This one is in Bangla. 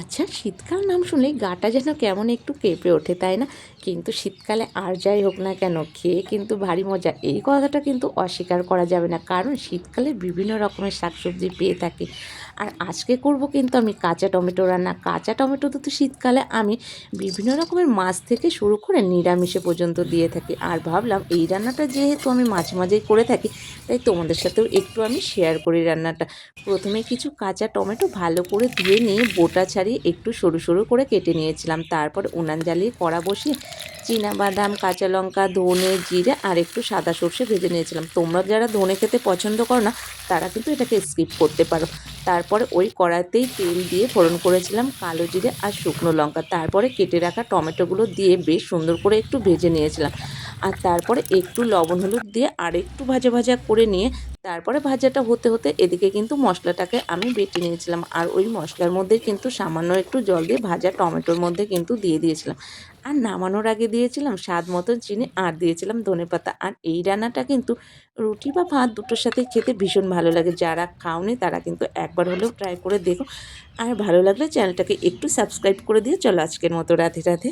আচ্ছা শীতকাল নাম শুনলেই গাটা যেন কেমন একটু কেঁপে ওঠে, তাই না? কিন্তু শীতকালে আর যাই হোক না কেন, খেয়ে কিন্তু ভারী মজা। এই কথাটা কিন্তু অস্বীকার করা যাবে না, কারণ শীতকালে বিভিন্ন রকমের শাকসবজি পেয়ে থাকি। আর আজকে করব কিন্তু আমি কাঁচা টমেটো রান্না। কাঁচা টমেটো তো শীতকালে আমি বিভিন্ন রকমের মাছ থেকে শুরু করে নিরামিষে পর্যন্ত দিয়ে থাকি। আর ভাবলাম এই রান্নাটা যেহেতু আমি মাঝে মাঝেই করে থাকি, তাই তোমাদের সাথেও একটু আমি শেয়ার করি রান্নাটা। প্রথমে কিছু কাঁচা টমেটো ভালো করে ধুয়ে নিয়ে, বোটা ছাড়িয়ে একটু সরু সরু করে কেটে নিয়েছিলাম। তারপর উনান জ্বালিয়ে কড়া বসিয়ে বাদাম কাঁচা লঙ্কা, ধনে, জিরে আর একটু সাদা সর্ষে ভেজে নিয়েছিলাম। তোমরা যারা ধনে খেতে পছন্দ করো না, তারা কিন্তু এটাকে স্কিপ করতে পারো। তারপরে ওই কড়াতেই তেল দিয়ে ফোড়ন করেছিলাম কালো জিরে আর শুকনো লঙ্কা। তারপরে কেটে রাখা টমেটোগুলো দিয়ে বেশ সুন্দর করে একটু ভেজে নিয়েছিলাম। আর তারপরে একটু লবণ হলুদ দিয়ে আর একটু ভাজা ভাজা করে নিয়ে তারপরে ভাজাটা হতে হতে এদিকে কিন্তু মশলাটাকে আমি বেটে নিয়েছিলাম। আর ওই মশলার মধ্যে কিন্তু সামান্য একটু জল দিয়ে ভাজা টমেটোর মধ্যে কিন্তু দিয়ে দিয়েছিলাম। আর নামানোর আগে দিয়েছিলাম স্বাদ মতো চিনি আর দিয়েছিলাম ধনে পাতা। আর এই রান্নাটা কিন্তু রুটি বা ভাত দুটোর সাথে খেতে ভীষণ ভালো লাগে। যারা খাওনি তারা কিন্তু একবার হলেও ট্রাই করে দেখো। আর ভালো লাগলে চ্যানেলটাকে একটু সাবস্ক্রাইব করে দিয়ে চলো আজকের মতো রাধে রাধে।